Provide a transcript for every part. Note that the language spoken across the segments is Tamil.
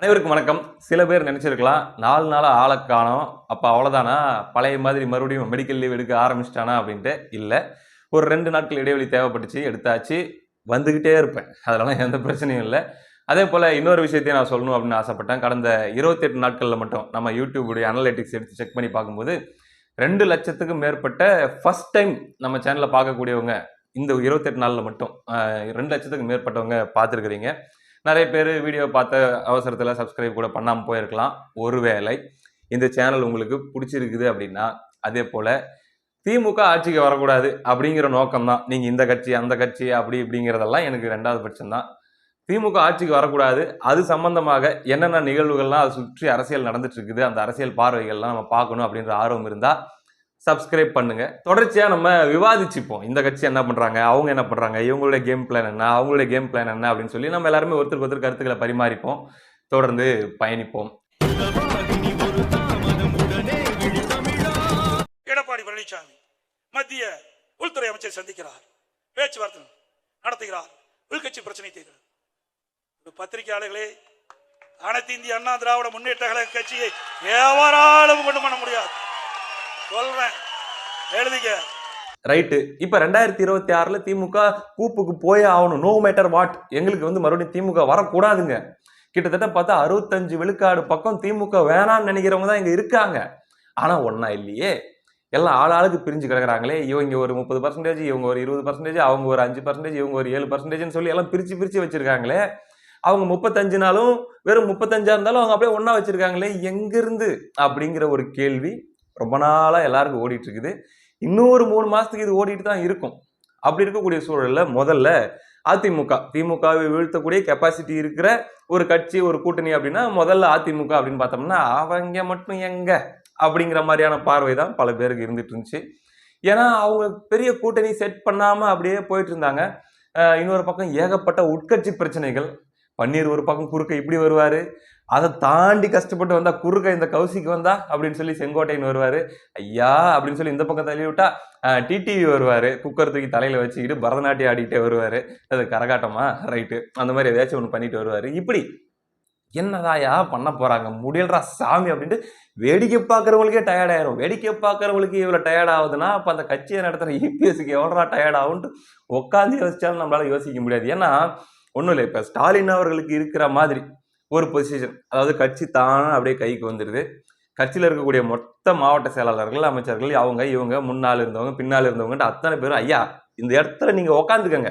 அனைவருக்கும் வணக்கம். சில பேர் நினச்சிருக்கலாம் நாலு நாளாக ஆளை காணோம் அப்போ அவ்வளோதானா பழைய மாதிரி மறுபடியும் மெடிக்கல் லீவ் எடுக்க ஆரம்பிச்சிட்டானா அப்படின்ட்டு இல்லை. ஒரு ரெண்டு நாட்கள் இடைவெளி தேவைப்பட்டுச்சு எடுத்தாச்சு வந்துக்கிட்டே இருப்பேன். அதெல்லாம் எந்த பிரச்சனையும் இல்லை. அதே போல் இன்னொரு விஷயத்தையும் நான் சொல்லணும் அப்படின்னு ஆசைப்பட்டேன். கடந்த இருபத்தெட்டு நாட்களில் மட்டும் நம்ம யூடியூபுடைய அனலைட்டிக்ஸ் எடுத்து செக் பண்ணி பார்க்கும்போது ரெண்டு லட்சத்துக்கும் மேற்பட்ட ஃபஸ்ட் டைம் நம்ம சேனலை பார்க்கக்கூடியவங்க இந்த இருபத்தெட்டு நாளில் மட்டும் ரெண்டு லட்சத்துக்கு மேற்பட்டவங்க பார்த்துருக்குறீங்க. நிறைய பேர் வீடியோ பார்த்த அவசரத்தில் சப்ஸ்கிரைப் கூட பண்ணாமல் போயிருக்கலாம். ஒருவேளை இந்த சேனல் உங்களுக்கு பிடிச்சிருக்குது அப்படின்னா அதே போல் திமுக ஆட்சிக்கு வரக்கூடாது அப்படிங்கிற நோக்கம் தான். நீங்கள் இந்த கட்சி அந்த கட்சி அப்படி இப்படிங்கிறதெல்லாம் எனக்கு ரெண்டாவது பட்சம் தான். திமுக ஆட்சிக்கு வரக்கூடாது. அது சம்பந்தமாக என்னென்ன நிகழ்வுகள்லாம் அதை சுற்றி அரசியல் நடந்துட்டு இருக்குது. அந்த அரசியல் பார்வைகள்லாம் நம்ம பார்க்கணும் அப்படின்ற ஆர்வம் இருந்தால் சப்ஸ்கிரைப் பண்ணுங்கள் தொடர்ச்சியாக நம்ம விவாதிச்சுப்போம். இந்த கட்சி என்ன பண்ணுறாங்க அவங்க என்ன பண்ணுறாங்க இவங்களுடைய கேம் பிளான் என்ன? அவங்களுடைய கேம் பிளான் என்ன? அப்படின்னு சொல்லி நம்ம எல்லாருமே ஒருத்தருக்கு ஒருத்தர் கருத்துக்களை பரிமாறிப்போம். தொடர்ந்து பயணிப்போம். எடப்பாடி பழனிசாமி மத்திய உள்துறை அமைச்சர் சந்திக்கிறார். பேச்சுவார்த்தை நடத்துகிறார். உள்கட்சி பிரச்சனை தீர்க்கிறார் பத்திரிகையாளர்களே அனைத்து இந்திய அண்ணா திராவிட முன்னேற்ற கழக கட்சியை எவராலும் கொண்டு பண்ண முடியாது. சொல்றேன். எழுதிக்க. ரைட்டு. இப்போ ரெண்டாயிரத்தி இருபத்தி ஆறில் திமுக கூப்புக்கு போயே ஆகணும். நோ மேட்டர் வாட் எங்களுக்கு வந்து மறுபடியும் திமுக வரக்கூடாதுங்க. கிட்டத்தட்ட பார்த்தா அறுபத்தஞ்சு விழுக்காடு பக்கம் திமுக வேணாம்னு நினைக்கிறவங்க தான் இங்கே இருக்காங்க. ஆனால் ஒன்றா இல்லையே. எல்லாம் ஆள் ஆளுக்கு பிரிஞ்சு கிடக்குறாங்களே. இவங்க ஒரு முப்பது பர்சன்டேஜ் இவங்க ஒரு இருபது பர்சன்டேஜ் அவங்க ஒரு அஞ்சு பர்சன்டேஜ் இவங்க ஒரு ஏழு பர்சன்டேஜ்னு சொல்லி எல்லாம் பிரித்து பிரித்து வச்சுருக்காங்களே. அவங்க முப்பத்தஞ்சு நாளும் வெறும் முப்பத்தஞ்சா இருந்தாலும் அவங்க அப்படியே ஒன்றா வச்சுருக்காங்களே. எங்கேருந்து? அப்படிங்கிற ஒரு கேள்வி. ரொம்ப நாளாக எல்லாருக்கும் ஓடிட்டு இருக்குது இன்னொரு மூணு மாதத்துக்கு இது ஓடிட்டு தான் இருக்கும். அப்படி இருக்கக்கூடிய சூழலில் முதல்ல அதிமுக திமுகவை வீழ்த்தக்கூடிய கெப்பாசிட்டி இருக்கிற ஒரு கட்சி ஒரு கூட்டணி அப்படின்னா முதல்ல அதிமுக அப்படின்னு பார்த்தோம்னா அவங்க மட்டும் எங்க? அப்படிங்கிற மாதிரியான பார்வை தான் பல பேருக்கு இருந்துட்டு இருந்துச்சு ஏன்னா அவங்க பெரிய கூட்டணி செட் பண்ணாமல் அப்படியே போயிட்டு இருந்தாங்க இன்னொரு பக்கம் ஏகப்பட்ட உட்கட்சி பிரச்சனைகள். பன்னீர் ஒரு பக்கம் குறுக்க இப்படி வருவார். அதை தாண்டி கஷ்டப்பட்டு வந்தா குறுக்க இந்த கௌசிக்கு வந்தா அப்படின்னு சொல்லி செங்கோட்டையன் வருவார். ஐயா அப்படின்னு சொல்லி இந்த பக்கம் தள்ளி விட்டா டிடிவி வருவார். குக்கர் தூக்கி தலையில் வச்சுக்கிட்டு பரதநாட்டியம் ஆடிக்கிட்டே வருவார். அது கரகாட்டமா? ரைட்டு அந்த மாதிரி ஏதாச்சும் ஒன்று பண்ணிட்டு வருவார். இப்படி என்னதாயா பண்ண போகிறாங்க முடியலடா சாமி அப்படின்ட்டு வேடிக்கை பார்க்குறவங்களுக்கே டயர்டாயிரும் வேடிக்கை பார்க்குறவங்களுக்கு இவ்வளோ டயர்ட் ஆகுதுன்னா அப்போ அந்த கட்சியை நடத்துகிற இபிஎஸ்க்கு எவ்வளோடா டயர்ட் ஆகும்ட்டு உட்காந்து யோசிச்சாலும் நம்மளால யோசிக்க முடியாது. ஏன்னா ஒன்றும் இல்லை இப்போ ஸ்டாலின் அவர்களுக்கு இருக்கிற மாதிரி ஒரு பொசிஷன் அதாவது கட்சி தானே அப்படியே கைக்கு வந்துடுது கட்சியில் இருக்கக்கூடிய மொத்த மாவட்ட செயலாளர்கள் அமைச்சர்கள் அவங்க இவங்க முன்னால் இருந்தவங்க பின்னால் இருந்தவங்கன்ட்டு அத்தனை பேரும் ஐயா இந்த இடத்துல நீங்கள் உக்காந்துக்கங்க.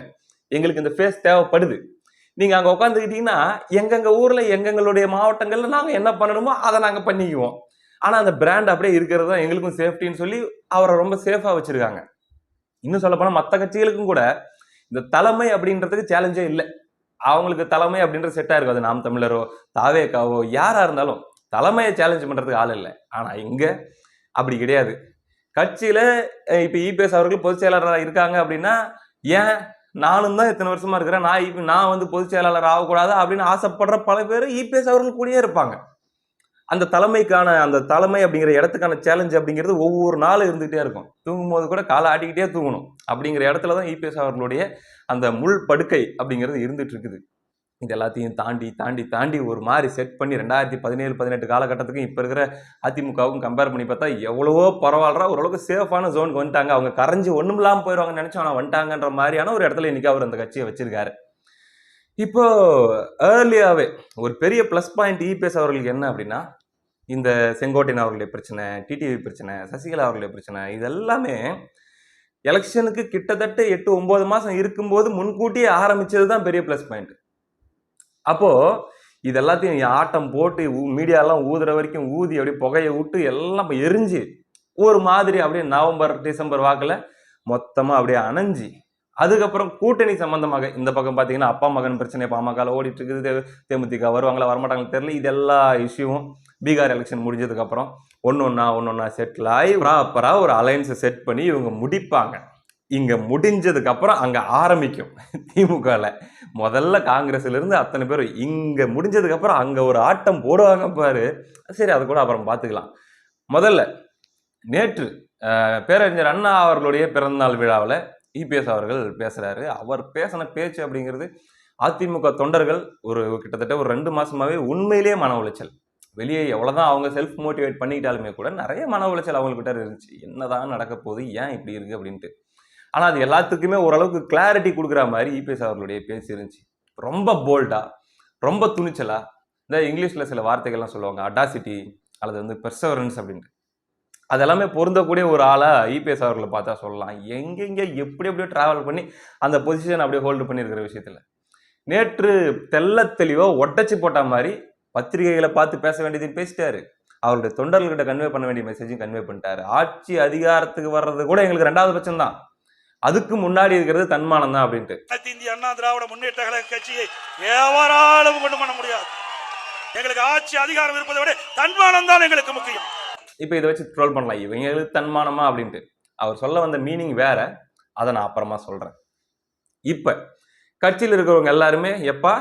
எங்களுக்கு இந்த ஃபேஸ் தேவைப்படுது. நீங்கள் அங்கே உட்காந்துக்கிட்டீங்கன்னா எங்கெங்க ஊரில் எங்கெங்களுடைய மாவட்டங்களில் நாங்கள் என்ன பண்ணணுமோ அதை நாங்கள் பண்ணிக்குவோம். ஆனால் அந்த பிராண்ட் அப்படியே இருக்கிறது தான் எங்களுக்கும் சேஃப்டின்னு சொல்லி அவரை ரொம்ப சேஃபாக வச்சுருக்காங்க. இன்னும் சொல்லப்போனால் மற்ற கட்சிகளுக்கும் கூட இந்த தலைமை அப்படின்றதுக்கு சேலஞ்சே இல்லை. அவங்களுக்கு தலைமை அப்படின்ற செட்டாக இருக்கும் அது நாம் தமிழரோ தாவேக்காவோ யாராக இருந்தாலும் தலைமையை சேலஞ்ச் பண்ணுறதுக்கு ஆள் இல்லை. ஆனால் இங்கே அப்படி கிடையாது. கட்சியில் இப்போ இபிஎஸ் அவர்கள் பொதுச் செயலாளராக இருக்காங்க அப்படின்னா ஏன் நானும் தான் இத்தனை வருஷமா இருக்கிறேன்? நான் இப்ப நான் வந்து பொதுச் செயலாளர் ஆகக்கூடாது அப்படின்னு ஆசைப்படுற பல பேர் இபிஎஸ் அவர்கள் கூடயே இருப்பாங்க. அந்த தலைமைக்கான அந்த தலைமை அப்படிங்கிற இடத்துக்கான சேலஞ்ச் அப்படிங்கிறது ஒவ்வொரு நாளும் இருந்துகிட்டே இருக்கும். தூங்கும் போது கூட காலை ஆட்டிக்கிட்டே தூங்கணும். அப்படிங்கிற இடத்துல தான் இபிஎஸ் அவர்களுடைய அந்த முள் படுக்கை அப்படிங்கிறது இருந்துட்டு இருக்குது இது எல்லாத்தையும் தாண்டி தாண்டி தாண்டி ஒரு மாதிரி செட் பண்ணி ரெண்டாயிரத்தி பதினேழு பதினெட்டு காலகட்டத்துக்கும் இப்போ இருக்கிற அதிமுகவுக்கும் கம்பேர் பண்ணி பார்த்தா எவ்வளவோ பரவாயில்ல. ஓரளவுக்கு சேஃபான ஜோனுக்கு வந்துட்டாங்க. அவங்க கரைஞ்சி ஒன்றும் இல்லாமல் போயிடுவாங்கன்னு நினச்சோம். ஆனால் வந்துட்டாங்கன்ற மாதிரியான ஒரு இடத்துல இன்றைக்கி அவர் அந்த கட்சியை வச்சிருக்காரு. இப்போ ஏர்லியாகவே ஒரு பெரிய ப்ளஸ் பாயிண்ட் இபிஎஸ் அவர்களுக்கு என்ன அப்படின்னா இந்த செங்கோட்டையன் அவர்களுடைய பிரச்சனை டிடிவி பிரச்சனை சசிகலா அவர்களுடைய பிரச்சனை இது எல்லாமே எலெக்ஷனுக்கு கிட்டத்தட்ட எட்டு ஒம்பது மாதம் இருக்கும்போது முன்கூட்டியே ஆரம்பிச்சது தான் பெரிய ப்ளஸ் பாயிண்ட் அப்போது இது எல்லாத்தையும் ஆட்டம் போட்டு மீடியாலாம் ஊதுற வரைக்கும் ஊதி அப்படியே புகையை விட்டு எல்லாம் எரிஞ்சு ஒரு மாதிரி அப்படியே நவம்பர் டிசம்பர் வாக்கில் மொத்தமாக அப்படியே அணைஞ்சு அதுக்கப்புறம் கூட்டணி சம்பந்தமாக இந்த பக்கம் பார்த்தீங்கன்னா அப்பா மகன் பிரச்சனை பாமக ஓடிட்டு இருக்குது தேமுதிக வருவாங்களா வரமாட்டாங்களா தெரியல. இது எல்லா இஷ்யூவும் பீகார் எலெக்ஷன் முடிஞ்சதுக்கப்புறம் ஒன்று ஒன்றா ஒன்று ஒன்றா செட்டில் ஆகி ப்ராப்பராக ஒரு அலைன்ஸை செட் பண்ணி இவங்க முடிப்பாங்க. இங்கே முடிஞ்சதுக்கப்புறம் அங்கே ஆரம்பிக்கும் திமுகவில் முதல்ல காங்கிரஸ்லேருந்து அத்தனை பேர் இங்கே முடிஞ்சதுக்கப்புறம் அங்கே ஒரு ஆட்டம் போடுவாங்க பாரு. சரி அதை கூட அப்புறம் பார்த்துக்கலாம் முதல்ல நேற்று பேரறிஞர் அண்ணா அவர்களுடைய பிறந்தநாள் விழாவில் இபிஎஸ் அவர்கள் பேசுகிறாரு அவர் பேசின பேச்சு அப்படிங்கிறது அதிமுக தொண்டர்கள் ஒரு கிட்டத்தட்ட ஒரு ரெண்டு மாதமாகவே உண்மையிலேயே மன உளைச்சல். வெளியே எவ்வளோதான் அவங்க செல்ஃப் மோட்டிவேட் பண்ணிக்கிட்டாலுமே கூட நிறைய மன உளைச்சல் அவங்கக்கிட்ட இருந்துச்சு. என்னதான் நடக்க போகுது? ஏன் இப்படி இருக்குது அப்படின்ட்டு. ஆனால் அது எல்லாத்துக்குமே ஓரளவுக்கு கிளாரிட்டி கொடுக்குற மாதிரி இபிஎஸ் அவர்களுடைய பேச்சு இருந்துச்சு. ரொம்ப போல்டாக ரொம்ப துணிச்சலாக இந்த இங்கிலீஷில் சில வார்த்தைகள்லாம் சொல்லுவாங்க அடாசிட்டி அல்லது வந்து பெர்சவரன்ஸ் அப்படின்ட்டு. அதெல்லாமே பொருந்தக்கூடிய ஒரு ஆளாக இபிஎஸ் அவர்களை பார்த்தா சொல்லலாம். எங்கெங்கே எப்படி எப்படியோ ட்ராவல் பண்ணி அந்த பொசிஷன் அப்படியே ஹோல்டு பண்ணியிருக்கிற விஷயத்தில். நேற்று தெள்ள தெளிவோ ஒட்டச்சு போட்ட மாதிரி பத்திரிகைகளை பார்த்து பேச வேண்டியதையும் பேசிட்டாரு. அவருடைய தொண்டர்கள்கிட்ட கன்வே பண்ண வேண்டிய மெசேஜையும் கன்வே பண்ணிட்டாரு. ஆட்சி அதிகாரத்துக்கு வர்றது கூட எங்களுக்கு ரெண்டாவது பட்சம் தான். அதுக்கு முன்னாடி இருக்கிறது தன்மானம் தான் அப்படின்ட்டு. இந்திய அண்ணா திராவிட முன்னேற்ற கழக கட்சியை எவராலும் கொண்டு பண்ண முடியாது. எங்களுக்கு ஆட்சி அதிகாரம் இருப்பதை விட தன்மானம் தான் எங்களுக்கு முக்கியம். இப்போ இதை வச்சு ட்ரோல் பண்ணலாம். இவங்களுக்கு தன்மானமா அப்படின்ட்டு. அவர் சொல்ல வந்த மீனிங் வேற. அதை நான் அப்புறமா சொல்கிறேன் இப்போ கட்சியில் இருக்கிறவங்க எல்லாருமே எப்பா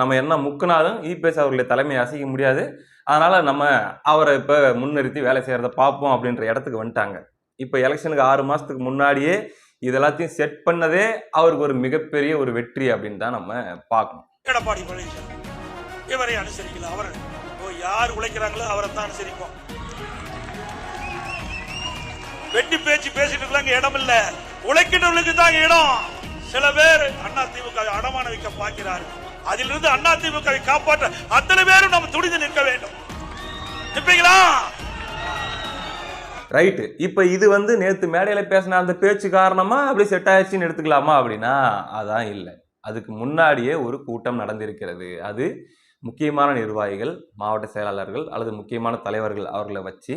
நம்ம என்ன முக்குனாலும் இபிஎஸ் அவர்களுடைய தலைமையை அசைக்க முடியாது. அதனால நம்ம அவரை இப்போ முன்னிறுத்தி வேலை செய்கிறத பார்ப்போம் அப்படின்ற இடத்துக்கு வந்துட்டாங்க. இப்போ எலெக்ஷனுக்கு ஆறு மாதத்துக்கு முன்னாடியே இது எல்லாத்தையும் செட் பண்ணதே அவருக்கு ஒரு மிகப்பெரிய ஒரு வெற்றி அப்படின்னு தான் நம்ம பார்க்கணும். எடப்பாடி பழனிசாமி. இவரை அனுசரிக்கல. அவர் யார் உழைக்கிறாங்களோ அவரை தான் அனுசரிப்போம். வெட்டி பேச்சு பேசிட்டு இருக்காங்க இடம் இல்ல. உழைக்கிறவங்களுக்கு தான் இடம். சில பேர் அண்ணா திமுக அடமான வைக்க பார்க்கிறார் அதிலிருந்து அண்ணா திமுக காப்பாற்ற அத்தனை பேரும் நம்ம துணிந்து நிற்க வேண்டும். நிற்பீங்களா? ரைட்டு இப்போ இது வந்து நேற்று மேடையில் பேசின அந்த பேச்சு காரணமாக அப்படி செட் ஆயிடுச்சுன்னு எடுத்துக்கலாமா அப்படின்னா? அதான் இல்லை. அதுக்கு முன்னாடியே ஒரு கூட்டம் நடந்திருக்கிறது. அது முக்கியமான நிர்வாகிகள் மாவட்ட செயலாளர்கள் அல்லது முக்கியமான தலைவர்கள் அவர்களை வச்சு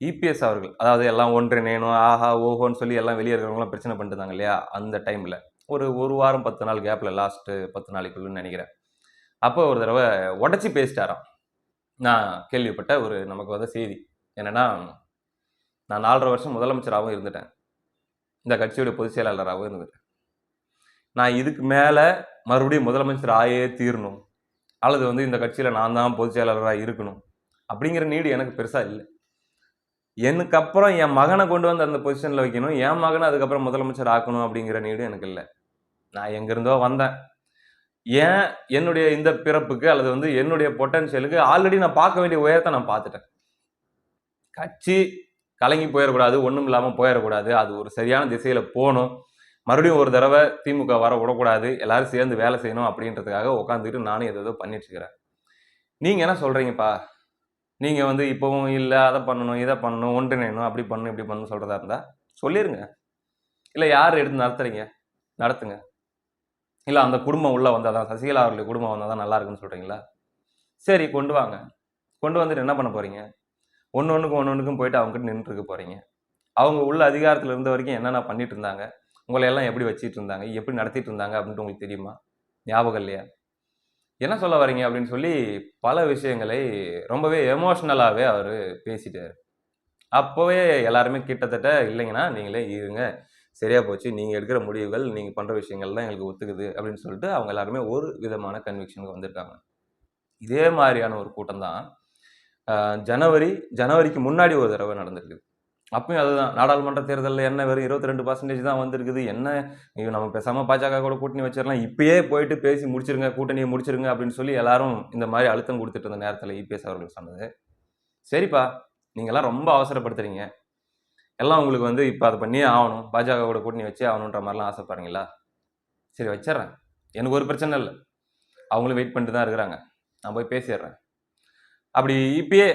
இபிஎஸ் அவர்கள் அதாவது எல்லாம் ஒன்றிணையணும் ஆஹா ஓஹோன்னு சொல்லி எல்லாம் வெளியே இருக்கிறவங்களாம் பிரச்சனை பண்ணிட்டு இல்லையா? அந்த டைமில் ஒரு ஒரு வாரம் பத்து நாள் கேப்பில் லாஸ்ட்டு பத்து நாளைக்குள்ளன்னு நினைக்கிறேன். அப்போ ஒரு தடவை உடச்சி பேசிட்டாராம். நான் கேள்விப்பட்ட ஒரு நமக்கு வந்த செய்தி. என்னென்னா நான் நாலரை வருஷம் முதலமைச்சராகவும் இருந்துட்டேன். இந்த கட்சியோட பொதுச் செயலாளராகவும் இருந்துட்டேன். நான் இதுக்கு மேலே மறுபடியும் முதலமைச்சர் ஆயே தீரணும். அல்லது வந்து இந்த கட்சியில் நான் தான் பொதுச் செயலாளராக இருக்கணும். அப்படிங்கிற நீடு எனக்கு பெருசாக இல்லை. எனக்கு அப்புறம் என் மகனை கொண்டு வந்து அந்த பொசிஷனில் வைக்கணும். என் மகனை அதுக்கப்புறம் முதலமைச்சர் ஆக்கணும் அப்படிங்கிற நீடு எனக்கு இல்லை. நான் எங்கேருந்தோ வந்தேன். ஏன்? என்னுடைய இந்த பிறப்புக்கு அல்லது வந்து என்னுடைய பொட்டன்ஷியலுக்கு ஆல்ரெடி நான் பார்க்க வேண்டிய உயரத்தை நான் பார்த்துட்டேன். கட்சி கலங்கி போயிடக்கூடாது ஒன்றும் இல்லாமல் போயிடக்கூடாது. அது ஒரு சரியான திசையில் போகணும். மறுபடியும் ஒரு தடவை திமுக வர விடக்கூடாது. எல்லாரும் சேர்ந்து வேலை செய்யணும் அப்படின்றதுக்காக உட்காந்துக்கிட்டு நானும் எதோ பண்ணிட்டு இருக்கிறேன். நீங்கள் என்ன சொல்கிறீங்கப்பா நீங்கள் வந்து இப்போவும் இல்லை அதை பண்ணணும் இதை பண்ணணும் ஒன்றிணையணும் அப்படி பண்ணணும் இப்படி பண்ணணும் சொல்கிறதா இருந்தால் சொல்லிடுங்க இல்லை யார் எடுத்து நடத்துறீங்க? நடத்துங்க. இல்லை அந்த குடும்பம் உள்ளே வந்தால் தான் சசிகலா அவர்களுடைய குடும்பம் வந்தால் தான் நல்லா இருக்குன்னு சொல்கிறீங்களா சரி கொண்டு வாங்க. கொண்டு வந்துட்டு என்ன பண்ண போகிறீங்க ஒன்று ஒன்றுக்கும் ஒன்று ஒன்றுக்கும் போயிட்டு அவங்ககிட்ட கிட்ட போகிறீங்க அவங்க உள்ள அதிகாரத்தில் இருந்த வரைக்கும் என்னென்ன பண்ணிட்டு இருந்தாங்க? உங்களை எல்லாம் எப்படி வச்சிட்டு இருந்தாங்க? எப்படி நடத்திட்டு இருந்தாங்க? அப்படின்ட்டு உங்களுக்கு தெரியுமா? ஞாபகம் இல்லையா? என்ன சொல்ல வரீங்க அப்படின்னு சொல்லி பல விஷயங்களை ரொம்பவே எமோஷ்னலாகவே அவர் பேசிட்டார். அப்போவே எல்லாருமே கிட்டத்தட்ட இல்லைங்கன்னா நீங்களே இருங்க. சரியா போச்சு. நீங்கள் எடுக்கிற முடிவுகள் நீங்கள் பண்ணுற விஷயங்கள் தான் எங்களுக்கு ஒத்துக்குது அப்படின்னு சொல்லிட்டு அவங்க எல்லாருமே ஒரு விதமான கன்விக்ஷனுக்கு வந்திருக்காங்க இதே மாதிரியான ஒரு கூட்டம் தான் ஜனவரி ஜனவரிக்கு முன்னாடி ஒரு தடவை நடந்திருக்குது அப்பயும் அதுதான். நாடாளுமன்ற தேர்தலில் என்ன வெறும் இருபத்தி ரெண்டு பர்சன்டேஜ் தான் வந்திருக்குது. என்ன? ஐயோ நம்ம பேசாமல் பாஜக கூட கூட்டணி வச்சிடலாம் இப்பயே போயிட்டு பேசி முடிச்சிருங்க கூட்டணியை முடிச்சிருங்க அப்படின்னு சொல்லி எல்லாரும் இந்த மாதிரி அழுத்தம் கொடுத்துட்டு இருந்த நேரத்தில் இபிஎஸ் அவர்கள் சொன்னது. சரிப்பா நீங்கள்லாம் ரொம்ப அவசரப்படுத்துறீங்க. எல்லாம் உங்களுக்கு வந்து இப்போ அதை பண்ணியே ஆகணும். பாஜக கூட கூட்டணி வச்சே ஆகணுன்ற மாதிரிலாம் ஆசைப்படுறீங்களா? சரி வச்சிடுறேன் எனக்கு ஒரு பிரச்சனை இல்லை. அவங்களும் வெயிட் பண்ணிட்டு தான் இருக்கிறாங்க. நான் போய் பேசிடுறேன் அப்படி இப்பயே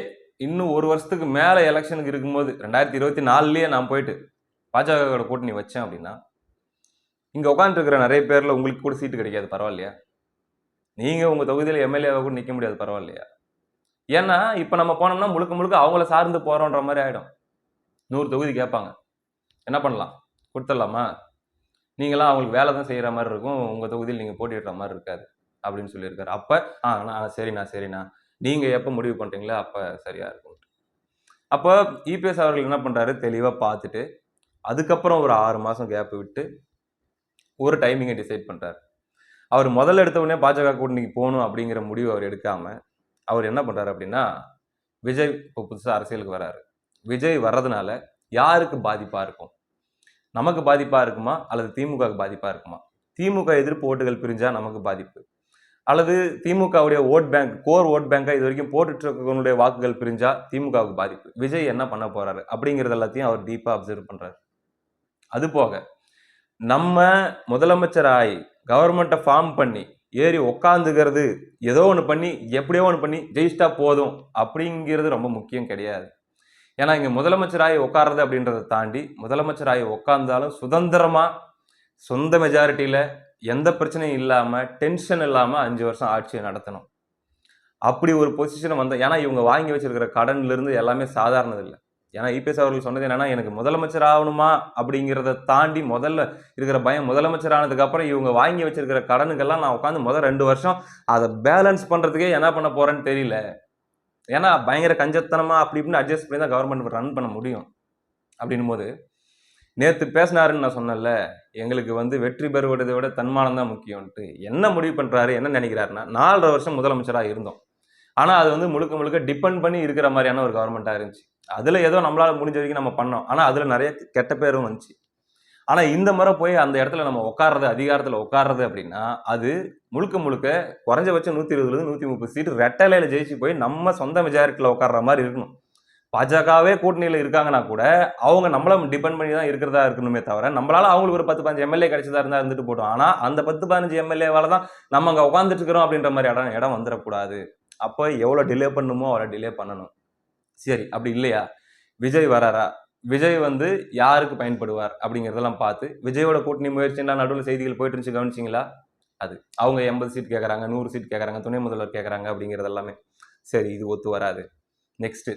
இன்னும் ஒரு வருஷத்துக்கு மேலே எலெக்ஷனுக்கு இருக்கும்போது ரெண்டாயிரத்தி இருபத்தி நாலுலேயே நான் போயிட்டு பாஜகவோட கூட்டணி வச்சேன் அப்படின்னா இங்கே உட்காந்துருக்கிற நிறைய பேரில் உங்களுக்கு கூட சீட்டு கிடைக்காது பரவாயில்லையா? நீங்கள் உங்கள் தொகுதியில் எம்எல்ஏவாக கூட நிற்க முடியாது பரவாயில்லையா? ஏன்னா இப்போ நம்ம போனோம்னா முழுக்க முழுக்க அவங்கள சார்ந்து போகிறோன்ற மாதிரி ஆகிடும் நூறு தொகுதி கேட்பாங்க. என்ன பண்ணலாம்? கொடுத்துடலாமா? நீங்களாம் அவங்களுக்கு வேலை தான் செய்கிற மாதிரி இருக்கும் உங்கள் தொகுதியில் நீங்கள் போட்டிடுற மாதிரி இருக்காது அப்படின்னு சொல்லியிருக்காரு. அப்போ ஆ நான் சரிண்ணா சரிண்ணா. நீங்கள் எப்போ முடிவு பண்ணுறீங்களோ அப்போ சரியாக இருக்கும். அப்போ இபிஎஸ் அவர்கள் என்ன பண்ணுறாரு தெளிவாக பார்த்துட்டு அதுக்கப்புறம் ஒரு ஆறு மாதம் கேப் விட்டு ஒரு டைமிங்கை டிசைட் பண்ணுறாரு அவர் முதல்ல எடுத்த உடனே பாஜக கூட்டணிக்கு போகணும் அப்படிங்கிற முடிவு அவர் எடுக்காம அவர் என்ன பண்ணுறாரு அப்படின்னா விஜய் இப்போ புதுசாக அரசியலுக்கு வராரு. விஜய் வர்றதுனால யாருக்கு பாதிப்பாக இருக்கும்? நமக்கு பாதிப்பாக இருக்குமா? அல்லது திமுகவுக்கு பாதிப்பாக இருக்குமா? திமுக எதிர்ப்பு ஓட்டுகள் பிரிஞ்சா நமக்கு பாதிப்பு. அல்லது திமுகவுடைய ஓட் பேங்க் கோர் ஓட் பேங்கா இது வரைக்கும் போட்டுட்டு இருக்கவங்களுடைய வாக்குகள் பிரிஞ்சா திமுகவுக்கு பாதிப்பு. விஜய் என்ன பண்ண போறாரு அப்படிங்கிறது எல்லாத்தையும் அவர் டீப்பா அப்சர்வ் பண்றாரு. அது போக நம்ம முதலமைச்சராய் கவர்மெண்ட்டை ஃபார்ம் பண்ணி ஏறி உக்காந்துக்கிறது ஏதோ ஒன்று பண்ணி எப்படியோ ஒன்று பண்ணி ஜெயிச்சிட்டா போதும் அப்படிங்கிறது ரொம்ப முக்கியம் கிடையாது. ஏன்னா இங்கே முதலமைச்சராகி உட்கார்றது அப்படின்றத தாண்டி முதலமைச்சராகி உட்கார்ந்தாலும் சுதந்திரமாக சொந்த மெஜாரிட்டியில் எந்த பிரச்சனையும் இல்லாமல் டென்ஷன் இல்லாமல் அஞ்சு வருஷம் ஆட்சியை நடத்தணும். அப்படி ஒரு பொசிஷன் வந்த ஏன்னா இவங்க வாங்கி வச்சிருக்கிற கடன்லேருந்து எல்லாமே சாதாரணது இல்லை ஏன்னா இபிஎஸ் அவர்கள் சொன்னது என்னன்னா எனக்கு முதலமைச்சர் ஆகணுமா அப்படிங்கிறத தாண்டி முதல்ல இருக்கிற பயம் முதலமைச்சர் ஆனதுக்கப்புறம் இவங்க வாங்கி வச்சிருக்கிற கடனுக்கெல்லாம் நான் உட்காந்து முதல் ரெண்டு வருஷம் அதை பேலன்ஸ் பண்ணுறதுக்கே என்ன பண்ண போகிறேன்னு தெரியல. ஏன்னா பயங்கர கஞ்சத்தனமாக அப்படி இப்படின்னு அட்ஜஸ்ட் பண்ணி தான் கவர்மெண்ட் ரன் பண்ண முடியும். அப்படின்னும் போது நேற்று பேசினாருன்னு நான் சொன்னேன்ல எங்களுக்கு வந்து வெற்றி பெறுவதை விட தன்மானம் தான் முக்கியம்ன்ட்டு. என்ன முடிவு பண்ணுறாரு என்ன நினைக்கிறாருன்னா நாலரை வருஷம் முதலமைச்சராக இருந்தோம். ஆனால் அது வந்து முழுக்க முழுக்க டிபெண்ட் பண்ணி இருக்கிற மாதிரியான ஒரு கவர்மெண்ட்டாக இருந்துச்சு. அதில் ஏதோ நம்மளால் முடிஞ்ச வரைக்கும் நம்ம பண்ணோம். ஆனால் அதில் நிறைய கெட்ட பேரும் வந்துச்சு. ஆனால் இந்த முறை போய் அந்த இடத்துல நம்ம உட்காறது அதிகாரத்தில் உட்காறது அப்படின்னா அது முழுக்க முழுக்க குறைஞ்சபட்சம் நூற்றி இருபதுலேருந்து நூற்றி முப்பது சீட்டு ரெட்டலையில் ஜெயிச்சு போய் நம்ம சொந்த மெஜாரிட்டியில் உட்கார்ற மாதிரி இருக்கணும். பாஜகவே கூட்டணியில் இருக்காங்கன்னா கூட அவங்க நம்மள டிபெண்ட் பண்ணி தான் இருக்கிறதா இருக்கணுமே தவிர நம்மளால அவங்களுக்கு ஒரு பத்து பதினஞ்சு எம்எல்ஏ கிடைச்சதா இருந்தால் இருந்துட்டு போட்டோம். ஆனால் அந்த பத்து பதினஞ்சு எம்எல்ஏவால தான் நம்ம அங்கே உட்காந்துட்டு இருக்கிறோம் அப்படின்ற மாதிரி இடம் இடம் வந்துடக்கூடாது. அப்போ எவ்வளோ டிலே பண்ணுமோ அவ்வளோ டிலே பண்ணணும். சரி அப்படி இல்லையா? விஜய் வராரா? விஜய் வந்து யாருக்கு பயன்படுவார் அப்படிங்கிறதெல்லாம் பார்த்து விஜயோட கூட்டணி முயற்சிலாம் நடுவில் செய்திகள் போயிட்டு இருந்துச்சு கவனிச்சிங்களா? அது அவங்க எண்பது சீட் கேட்குறாங்க நூறு சீட் கேட்குறாங்க துணை முதல்வர் கேட்குறாங்க அப்படிங்கிறது எல்லாமே சரி இது ஒத்து வராது. நெக்ஸ்ட்டு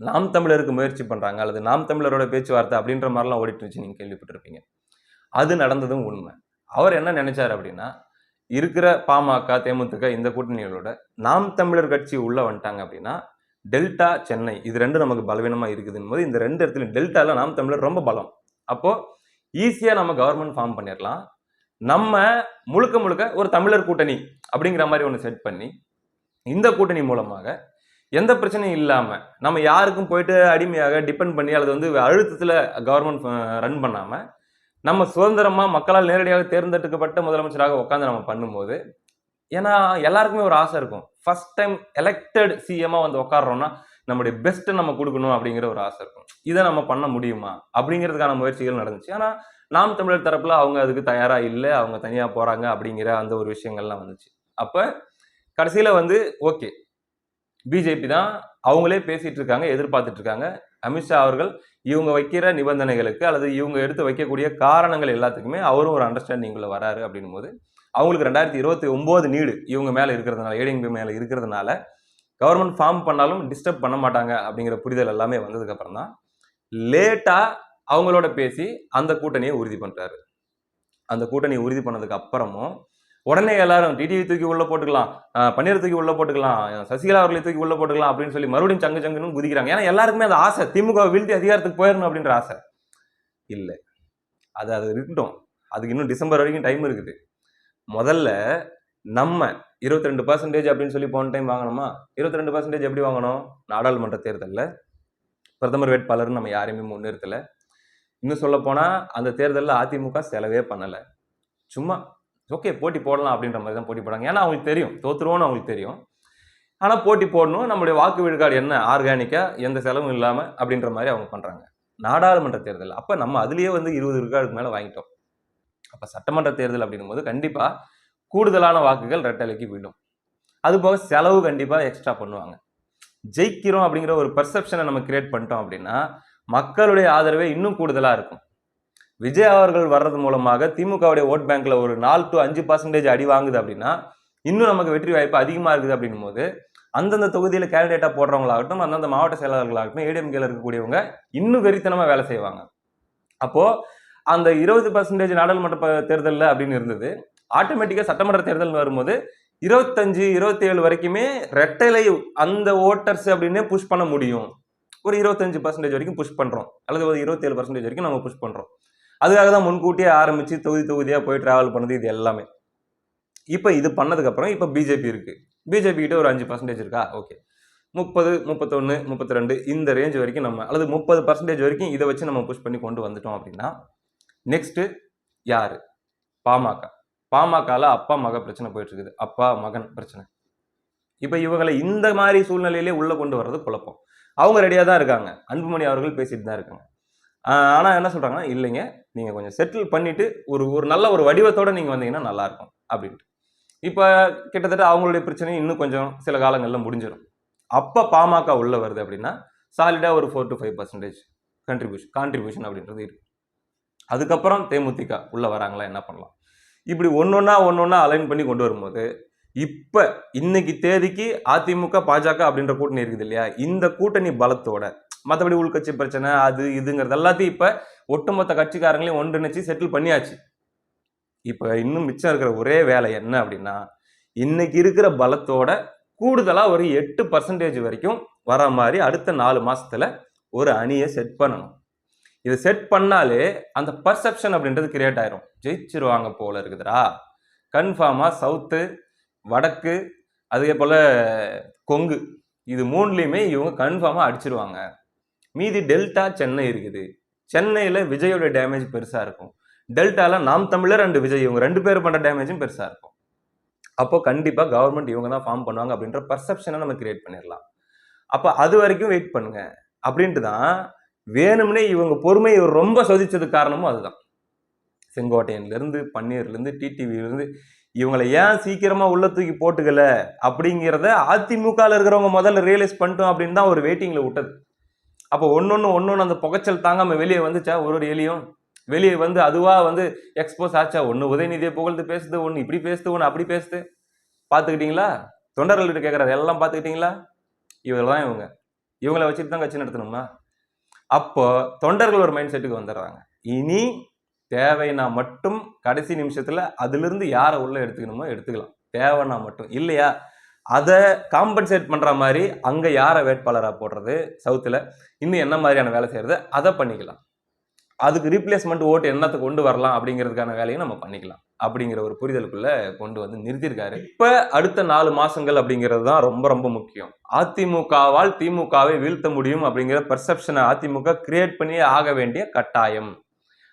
நாம் தமிழருக்கு முயற்சி பண்ணுறாங்க அல்லது நாம் தமிழரோட பேச்சுவார்த்தை அப்படின்ற மாதிரிலாம் ஓடிட்டு இருந்துச்சு நீங்கள் கேள்விப்பட்டிருப்பீங்க. அது நடந்ததும் உண்மை. அவர் என்ன நினைச்சார் அப்படின்னா இருக்கிற பாமக தேமுதிக இந்த கூட்டணிகளோட நாம் தமிழர் கட்சி உள்ளே வந்துட்டாங்க அப்படின்னா டெல்டா சென்னை இது ரெண்டு நமக்கு பலவீனமாக இருக்குதுன்னு போது இந்த ரெண்டு இடத்துல டெல்டாவில் நாம் தமிழர் ரொம்ப பலம். அப்போது ஈஸியாக நம்ம கவர்மெண்ட் ஃபார்ம் பண்ணிடலாம் நம்ம முழுக்க முழுக்க ஒரு தமிழர் கூட்டணி அப்படிங்கிற மாதிரி ஒன்று செட் பண்ணி இந்த கூட்டணி மூலமாக எந்த பிரச்சனையும் இல்லாமல் நம்ம யாருக்கும் போயிட்டு அடிமையாக டிபெண்ட் பண்ணி அல்லது வந்து அழுத்தத்தில் கவர்மெண்ட் ரன் பண்ணாமல் நம்ம சுதந்திரமாக மக்களால் நேரடியாக தேர்ந்தெடுக்கப்பட்ட முதலமைச்சராக உட்காந்து நம்ம பண்ணும்போது ஏன்னா எல்லாருக்குமே ஒரு ஆசை இருக்கும். ஃபர்ஸ்ட் டைம் எலெக்டட் சிஎம்மாக வந்து உட்காடுறோம்னா நம்முடைய பெஸ்ட்டை நம்ம கொடுக்கணும் அப்படிங்கிற ஒரு ஆசை இருக்கும். இதை நம்ம பண்ண முடியுமா? அப்படிங்கிறதுக்கான முயற்சிகள் நடந்துச்சு. ஆனால் நாம் தமிழர் தரப்பில் அவங்க அதுக்கு தயாராக இல்லை அவங்க தனியாக போகிறாங்க அப்படிங்கிற அந்த ஒரு விஷயங்கள்லாம் வந்துச்சு. அப்போ கடைசியில் வந்து ஓகே பிஜேபி தான் அவங்களே பேசிகிட்டு இருக்காங்க எதிர்பார்த்துட்டு இருக்காங்க அமித்ஷா அவர்கள் இவங்க வைக்கிற நிபந்தனைகளுக்கு அல்லது இவங்க எடுத்து வைக்கக்கூடிய காரணங்கள் எல்லாத்துக்குமே அவரும் ஒரு அண்டர்ஸ்டாண்டிங்குள்ள வராரு அப்படின்னும் போது அவங்களுக்கு ரெண்டாயிரத்தி இருபத்தி ஒம்போது நீடு இவங்க மேலே இருக்கிறதுனால ஏடிஎம்பி மேலே இருக்கிறதுனால கவர்மெண்ட் ஃபார்ம் பண்ணாலும் டிஸ்டர்ப் பண்ண மாட்டாங்க அப்படிங்கிற புரிதல் எல்லாமே வந்ததுக்கப்புறம் தான் லேட்டாக அவங்களோட பேசி அந்த கூட்டணியை உறுதி பண்ணுறாரு அந்த கூட்டணியை உறுதி பண்ணதுக்கு அப்புறமும் உடனே எல்லாரும் டிடிவி தூக்கி உள்ள போட்டுக்கலாம். பன்னீர் தூக்கி உள்ள போட்டுக்கலாம். சசிகலா அவர்களை தூக்கி உள்ள போட்டுக்கலாம் அப்படின்னு சொல்லி மறுபடியும் சங்கு சங்குன்னு குதிக்கிறாங்க. ஏன்னா எல்லாருக்குமே அந்த ஆசை. திமுக வீழ்த்தி அதிகாரத்துக்கு போயிடணும் அப்படின்ற ஆசை. இல்லை. அது அது இருக்கட்டும். அதுக்கு இன்னும் டிசம்பர் வரைக்கும் டைம் இருக்குது. முதல்ல நம்ம இருபத்தி ரெண்டு பர்சன்டேஜ் அப்படின்னு சொல்லி போன டைம் வாங்கணுமா? இருபத்தி ரெண்டு பர்சன்டேஜ் எப்படி வாங்கணும்? நாடாளுமன்ற தேர்தலில். பிரதமர் வேட்பாளர்னு நம்ம யாரையுமே முன்னிறுத்தலை. இன்னும் சொல்லப்போனால் அந்த தேர்தலில் அதிமுக செலவே பண்ணலை. சும்மா ஓகே போட்டி போடலாம் அப்படின்ற மாதிரி தான் போட்டி போடுறாங்க. ஏன்னா அவங்களுக்கு தெரியும். தோத்துருவோன்னு அவங்களுக்கு தெரியும். ஆனால் போட்டி போடணும். நம்மளுடைய வாக்கு விழுக்காடு என்ன? ஆர்கானிக்காக எந்த செலவும் இல்லாமல் அப்படின்ற மாதிரி அவங்க பண்ணுறாங்க நாடாளுமன்ற தேர்தல். அப்போ நம்ம அதுலேயே வந்து இருபது விழுக்காடுக்கு மேலே வாங்கிட்டோம். அப்போ சட்டமன்ற தேர்தல் அப்படின்னும் போது கூடுதலான வாக்குகள் ரெட்டலைக்கு விழும். அது போக செலவு கண்டிப்பாக எக்ஸ்ட்ரா பண்ணுவாங்க. ஜெயிக்கிறோம் அப்படிங்கிற ஒரு பர்செப்ஷனை நம்ம கிரியேட் பண்ணிட்டோம் அப்படின்னா மக்களுடைய ஆதரவே இன்னும் கூடுதலாக இருக்கும். விஜய் அவர்கள் வர்றது மூலமாக திமுகவுடைய ஓட் பேங்க்ல ஒரு நாலு டு அஞ்சு பர்சன்டேஜ் அடி வாங்குது அப்படின்னா இன்னும் நமக்கு வெற்றி வாய்ப்பு அதிகமாக இருக்குது அப்படின்னும் போது அந்தந்த தொகுதியில் கேண்டிடேட்டாக போடுறவங்களாகட்டும் அந்தந்த மாவட்ட செயலாளர்களாகட்டும் ஏடிஎம்கேல இருக்கக்கூடியவங்க இன்னும் வெறித்தனமாக வேலை செய்வாங்க. அப்போது அந்த இருபது பர்சன்டேஜ் நாடாளுமன்ற தேர்தலில் அப்படின்னு இருந்தது ஆட்டோமேட்டிக்காக சட்டமன்ற தேர்தல் வரும்போது இருபத்தஞ்சு இருபத்தி ஏழு வரைக்குமே ரெட்டலை அந்த ஓட்டர்ஸ் அப்படின்னே புஷ் பண்ண முடியும். ஒரு இருபத்தஞ்சு பர்சன்டேஜ் வரைக்கும் புஷ் பண்ணுறோம் அல்லது ஒரு இருபத்தேழு பர்சன்டேஜ் வரைக்கும் நம்ம புஷ் பண்ணுறோம் அதுக்காக தான் முன்கூட்டியே ஆரம்பித்து தொகுதி தொகுதியாக போய் ட்ராவல் பண்ணது இது எல்லாமே. இப்போ இது பண்ணதுக்கப்புறம் இப்போ பிஜேபி இருக்குது பிஜேபி கிட்ட ஒரு அஞ்சு பர்சன்டேஜ் இருக்கா? ஓகே முப்பது முப்பத்தொன்று முப்பத்தி ரெண்டு இந்த ரேஞ்ச் வரைக்கும் நம்ம அல்லது முப்பது பர்சன்டேஜ் வரைக்கும் இதை வச்சு நம்ம புஷ் பண்ணி கொண்டு வந்துட்டோம் அப்படின்னா நெக்ஸ்ட்டு யார்? பாமக. பாமகவில் அப்பா மக பிரச்சனை போயிட்டுருக்குது. அப்பா மகன் பிரச்சனை. இப்போ இவங்களை இந்த மாதிரி சூழ்நிலையிலே உள்ளே கொண்டு வர்றது குழப்பம். அவங்க ரெடியாக தான் இருக்காங்க. அன்புமணி அவர்கள் பேசிட்டு தான் இருக்காங்க. ஆனால் என்ன சொல்கிறாங்கன்னா இல்லைங்க. நீங்கள் கொஞ்சம் செட்டில் பண்ணிவிட்டு ஒரு ஒரு நல்ல ஒரு வடிவத்தோடு நீங்கள் வந்தீங்கன்னா நல்லா இருக்கும் அப்படின்ட்டு. இப்போ கிட்டத்தட்ட அவங்களுடைய பிரச்சனை இன்னும் கொஞ்சம் சில காலங்களில் முடிஞ்சிடும் அப்போ பாமக உள்ள வருது அப்படின்னா சாலிடாக ஒரு four to five percentage contribution contribution அப்படின்றது இருக்கு. அதுக்கப்புறம் தேமுதிக உள்ளே வராங்களா என்ன பண்ணலாம்? இப்படி ஒன்று ஒன்றா ஒன்று ஒன்றா அலைன் பண்ணி கொண்டு வரும்போது இப்போ இன்னைக்கு தேதிக்கு அதிமுக பாஜக அப்படின்ற கூட்டணி இருக்குது இல்லையா? இந்த கூட்டணி பலத்தோட மற்றபடி உள்கட்சி பிரச்சனை அது இதுங்கிறது எல்லாத்தையும் இப்போ ஒட்டுமொத்த கட்சிக்காரங்களையும் ஒன்றிணைச்சு செட்டில் பண்ணியாச்சு. இப்போ இன்னும் மிச்சம் இருக்கிற ஒரே வேலை என்ன அப்படின்னா இன்னைக்கு இருக்கிற பலத்தோட கூடுதலாக ஒரு எட்டு பர்சன்டேஜ் வரைக்கும் வர மாதிரி அடுத்த நாலு மாதத்தில் ஒரு அணியை செட் பண்ணணும். இதை செட் பண்ணாலே அந்த பர்செப்ஷன் அப்படின்றது கிரியேட் ஆயிரும். ஜெயிச்சிருவாங்க போல இருக்குதுடா. கன்ஃபார்மாக சவுத்து வடக்கு அதே போல் கொங்கு. இது மூணுலேயுமே இவங்க கன்ஃபார்மாக அடிச்சிருவாங்க. மீதி டெல்டா சென்னை இருக்குது. சென்னையில் விஜயோட டேமேஜ் பெருசாக இருக்கும். டெல்டாவில் நாம் தமிழர் அண்டு விஜய் இவங்க ரெண்டு பேர் பண்ணுற டேமேஜும் பெருசாக இருக்கும். அப்போ கண்டிப்பாக கவர்மெண்ட் இவங்க தான் ஃபார்ம் பண்ணுவாங்க அப்படின்ற பர்செப்ஷனை நம்ம கிரியேட் பண்ணிடலாம். அப்போ அது வரைக்கும் வெயிட் பண்ணுங்க. அப்படின்ட்டு தான் வேணும்னே இவங்க பொறுமையை ரொம்ப சோதித்தது காரணமும் அதுதான். செங்கோட்டையன்லேருந்து பன்னீர்லேருந்து டிடிவிலேருந்து இவங்களை ஏன் சீக்கிரமாக உள்ள தூக்கி போட்டுக்கல அப்படிங்கிறத அதிமுகவில் இருக்கிறவங்க முதல்ல ரியலைஸ் பண்ணிட்டோம் அப்படின்னு தான் ஒரு வெயிட்டிங்கில் விட்டது. அப்போ ஒன்னொன்னு ஒன்னொன்னு அந்த புகைச்சல் தாங்காமல் வெளியே வந்துச்சா? ஒரு ஒரு எலியும். வெளியே வந்து அதுவாக வந்து எக்ஸ்போஸ் ஆச்சா? ஒன்று உதயநிதியை புகழ்ந்து பேசுது ஒன்று இப்படி பேசுது ஒன்று அப்படி பேசுது. பார்த்துக்கிட்டிங்களா தொண்டர்கள்கிட்ட கேட்குறது எல்லாம் பார்த்துக்கிட்டிங்களா இவங்க தான் இவங்க. இவங்கள வச்சுட்டு தான் கட்சி நடத்தணும்னா? அப்போ தொண்டர்கள் ஒரு மைண்ட் செட்டுக்கு வந்துடுறாங்க. இனி தேவைன்னா மட்டும் கடைசி நிமிஷத்தில் அதிலிருந்து யாரை உள்ளே எடுத்துக்கணுமோ எடுத்துக்கலாம். தேவைன்னா மட்டும். இல்லையா? அதை காம்பன்சேட் பண்ணுற மாதிரி அங்கே யாரை வேட்பாளராக போடுறது? சவுத்தில் இன்னும் என்ன மாதிரியான வேலை செய்கிறது அதை பண்ணிக்கலாம். அதுக்கு ரீப்ளேஸ்மெண்ட் ஓட்டு என்னத்தை கொண்டு வரலாம் அப்படிங்கிறதுக்கான வேலையை நம்ம பண்ணிக்கலாம். அப்படிங்கிற ஒரு புரிதலுக்குள்ள கொண்டு வந்து நிறுத்தியிருக்காரு இப்போ அடுத்த நாலு மாசங்கள் அப்படிங்கிறது தான் ரொம்ப ரொம்ப முக்கியம். அதிமுகவால் திமுகவை வீழ்த்த முடியும் அப்படிங்கிற பெர்செப்ஷனை அதிமுக கிரியேட் பண்ணியே ஆக வேண்டிய கட்டாயம்.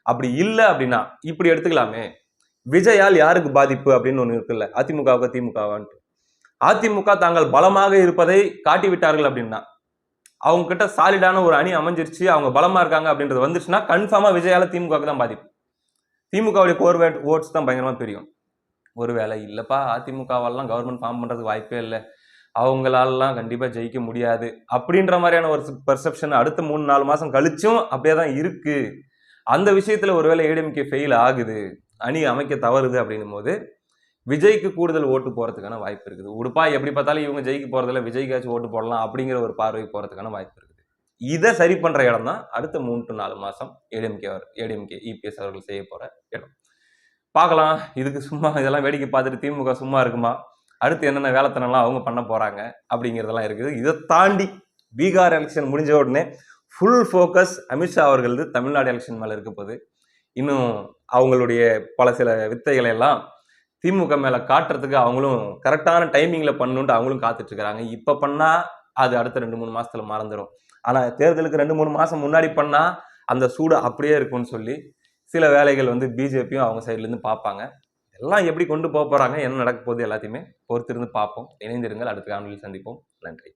அப்படி இல்லை அப்படின்னா இப்படி எடுத்துக்கலாமே. விஜயால் யாருக்கு பாதிப்பு அப்படின்னு ஒன்று இருக்குல்ல? அதிமுகவுக்கு திமுகவான்ட்டு. அதிமுக தாங்கள் பலமாக இருப்பதை காட்டிவிட்டார்கள் அப்படின்னா அவங்க கிட்ட சாலிடான ஒரு அணி அமைஞ்சிருச்சு அவங்க பலமா இருக்காங்க அப்படின்றது வந்துச்சுன்னா கன்ஃபார்மா விஜயால திமுகவுக்கு தான் பாதிப்பு. திமுகவுடைய கோர் ஓட்ஸ் தான் பயங்கரமா தெரியும் ஒருவேளை இல்லப்பா அதிமுகவாலாம் கவர்மெண்ட் ஃபார்ம் பண்றதுக்கு வாய்ப்பே இல்லை. அவங்களாலலாம் கண்டிப்பாக ஜெயிக்க முடியாது. அப்படின்ற மாதிரியான ஒரு பெர்செப்ஷன் அடுத்த மூணு நாலு மாதம் கழிச்சும் அப்படியே தான் இருக்குது அந்த விஷயத்தில் ஒருவேளை ஏடிஎம்கே ஃபெயில் ஆகுது அணி அமைக்க தவறுது அப்படின்னும் போது விஜய்க்கு கூடுதல் ஓட்டு போகிறதுக்கான வாய்ப்பு இருக்குது. உடுப்பா எப்படி பார்த்தாலும் இவங்க ஜெயிக்கு போகிறதில்ல விஜய்க்காச்சும் ஓட்டு போடலாம் அப்படிங்கிற ஒரு பார்வை போகிறதுக்கான வாய்ப்பு இருக்குது. இதை சரி பண்ணுற இடம் தான் அடுத்த மூணு டு நாலு மாதம் ஏடிஎம்கே ஏடிஎம்கே இபிஎஸ் அவர்கள் செய்ய போகிற இடம். பார்க்கலாம். இதுக்கு சும்மா இதெல்லாம் வேடிக்கை பார்த்துட்டு திமுக சும்மா இருக்குமா? அடுத்து என்னென்ன வேலைத்தனம்லாம் அவங்க பண்ண போகிறாங்க அப்படிங்கிறதெல்லாம் இருக்குது. இதை தாண்டி பீகார் எலெக்ஷன் முடிஞ்ச உடனே ஃபுல் ஃபோக்கஸ் அமித்ஷா அவர்களது தமிழ்நாடு எலெக்ஷன் மேலே இருக்க போகுது. இன்னும் அவங்களுடைய பல சில வித்தைகளை எல்லாம் திமுக மேலே காட்டுறதுக்கு அவங்களும் கரெக்டான டைமிங்கில் பண்ணணுன்ட்டு அவங்களும் காத்துட்டு இப்போ பண்ணால் அது அடுத்த ரெண்டு மூணு மாதத்தில் மறந்துடும் ஆனால் தேர்தலுக்கு ரெண்டு மூணு மாதம் முன்னாடி பண்ணால் அந்த சூடு அப்படியே இருக்கும்னு சொல்லி சில வேலைகள் வந்து பிஜேபியும் அவங்க சைட்லேருந்து பார்ப்பாங்க எல்லாம் எப்படி கொண்டு போக போகிறாங்க என்ன நடக்க போகுது எல்லாத்தையுமே பொறுத்திருந்து பார்ப்போம் இணைந்திருங்கள். அடுத்த காணொலியில் சந்திப்போம். நன்றி.